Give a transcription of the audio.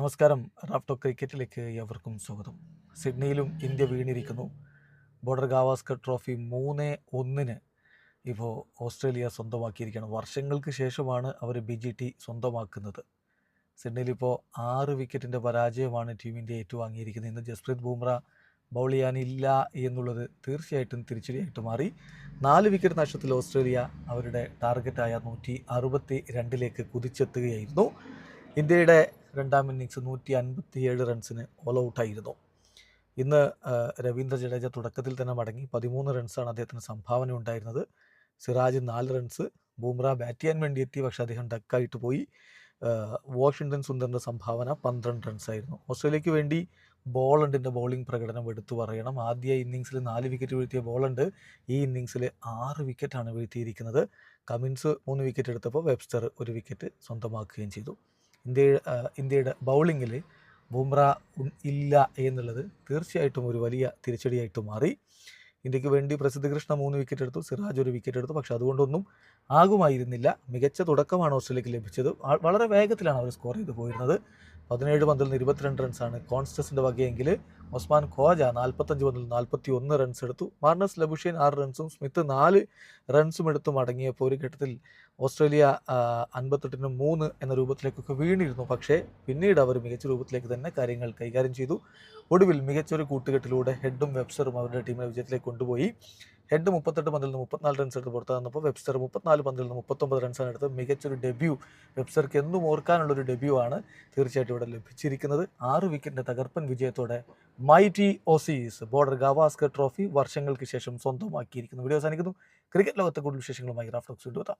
നമസ്കാരം. റാഫ്റ്റോ ക്രിക്കറ്റിലേക്ക് എവർക്കും സ്വാഗതം. സിഡ്നിയിലും ഇന്ത്യ വീണിരിക്കുന്നു. ബോർഡർ ഗാവാസ്കർ ട്രോഫി മൂന്ന് ഒന്നിന് ഇപ്പോൾ ഓസ്ട്രേലിയ സ്വന്തമാക്കിയിരിക്കുകയാണ്. വർഷങ്ങൾക്ക് ശേഷമാണ് അവർ ബി ജി ടി സ്വന്തമാക്കുന്നത്. സിഡ്നിയിൽ ഇപ്പോൾ ആറ് വിക്കറ്റിന്റെ പരാജയമാണ് ടീം ഇന്ത്യ ഏറ്റുവാങ്ങിയിരിക്കുന്നത്. ഇന്ന് ജസ്പ്രീത് ബുംറ ബൗൾ ചെയ്യാനില്ല എന്നുള്ളത് തീർച്ചയായിട്ടും തിരിച്ചടിയായിട്ട് മാറി. നാല് വിക്കറ്റ് നഷ്ടത്തിൽ ഓസ്ട്രേലിയ അവരുടെ ടാർഗറ്റായ നൂറ്റി അറുപത്തി രണ്ടിലേക്ക് കുതിച്ചെത്തുകയായിരുന്നു. ഇന്ത്യയുടെ രണ്ടാം ഇന്നിങ്സ് നൂറ്റി അൻപത്തിയേഴ് റൺസിന് ഓൾ ഔട്ടായിരുന്നു ഇന്ന് രവീന്ദ്ര ജഡേജ തുടക്കത്തിൽ തന്നെ മടങ്ങി പതിമൂന്ന് റൺസാണ് അദ്ദേഹത്തിന് സംഭാവന ഉണ്ടായിരുന്നത്. സിറാജ് നാല് റൺസ് ബൂംറ ബാറ്റ് ചെയ്യാൻ വേണ്ടി എത്തി പക്ഷേ അദ്ദേഹം ഡക്കായിട്ട് പോയി. വാഷിങ്ടൺ സുന്ദറിന്റെ സംഭാവന പന്ത്രണ്ട് റൺസായിരുന്നു ഓസ്ട്രേലിയക്ക് വേണ്ടി ബോളണ്ടിന്റെ ബോളിംഗ് പ്രകടനം എടുത്തു പറയണം. ആദ്യ ഇന്നിങ്സിൽ നാല് വിക്കറ്റ് വീഴ്ത്തിയ ബോളണ്ട് ഈ ഇന്നിങ്സിൽ ആറ് വിക്കറ്റാണ് വീഴ്ത്തിയിരിക്കുന്നത്. കമിൻസ് മൂന്ന് വിക്കറ്റ് എടുത്തപ്പോൾ വെബ്സ്റ്റർ ഒരു വിക്കറ്റ് സ്വന്തമാക്കുകയും ചെയ്തു. ഇന്ത്യ ഇന്ത്യയുടെ ബൗളിങ്ങിൽ ബുംറ ഇല്ല എന്നുള്ളത് തീർച്ചയായിട്ടും ഒരു വലിയ തിരിച്ചടിയായിട്ട് മാറി. ഇന്ത്യയ്ക്ക് വേണ്ടി പ്രസിദ്ധ കൃഷ്ണ മൂന്ന് വിക്കറ്റ് എടുത്തു സിറാജ് ഒരു വിക്കറ്റ് എടുത്തു. പക്ഷേ അതുകൊണ്ടൊന്നും ആകുമായിരുന്നില്ല. മികച്ച തുടക്കമാണ് ഓസ്ട്രേലിയക്ക് ലഭിച്ചത്. വളരെ വേഗത്തിലാണ് അവർ സ്കോർ ചെയ്ത് പോയിരുന്നത്. പതിനേഴ് പന്തിൽ നിന്ന് ഇരുപത്തിരണ്ട് റൺസാണ് കോൺസ്റ്റസിന്റെ വകയെങ്കിൽ ഒസ്മാൻ ഖോജ നാൽപ്പത്തഞ്ച് പന്തിൽ നാൽപ്പത്തി ഒന്ന് റൺസ് എടുത്തു. മാർണസ് ലബുഷേൻ ആറ് റൺസും സ്മിത്ത് നാല് റൺസും എടുത്തു മടങ്ങിയപ്പോൾ ഒരു ഘട്ടത്തിൽ ഓസ്ട്രേലിയ അൻപത്തെട്ടിന് മൂന്ന് എന്ന രൂപത്തിലേക്കൊക്കെ വീണിരുന്നു. പക്ഷേ പിന്നീട് അവർ മികച്ച രൂപത്തിലേക്ക് തന്നെ കാര്യങ്ങൾ കൈകാര്യം ചെയ്തു. ഒടുവിൽ മികച്ചൊരു കൂട്ടുകെട്ടിലൂടെ ഹെഡും വെബ്സറും അവരുടെ ടീമിനെ വിജയത്തിലേക്ക് കൊണ്ടുപോയി. ഹെഡ് മുപ്പത്തെട്ട് പന്തിൽ നിന്ന് മുപ്പത്തിനാല് റൺസ് എടുത്ത് പുറത്തു വെബ്സ്റ്റർ മുപ്പത്തിനാല് പന്തിൽ നിന്ന് മുപ്പത്തൊമ്പത് റൺസാണ് എടുത്ത് മികച്ചൊരു ഡെബ്യൂ വെബ്സ്റ്റർക്ക് എന്നും ഓർക്കാനുള്ളൊരു ഡെബ്യൂ ആണ് തീർച്ചയായിട്ടും ഇവിടെ ലഭിച്ചിരിക്കുന്നത്. ആറ് വിക്കറ്റിന്റെ തകർപ്പൻ വിജയത്തോടെ mighty Aussies border Gavaskar trophy വർഷങ്ങൾക്ക് ശേഷം സ്വന്തമാക്കിയിരിക്കുന്നു. വീഡിയോ അവസാനിക്കുന്നു. ക്രിക്കറ്റ് ലോകത്തെ കൂടുതൽ വിശേഷങ്ങളുമായി റാഫ്ലോക്സ് കൊണ്ടുവരാം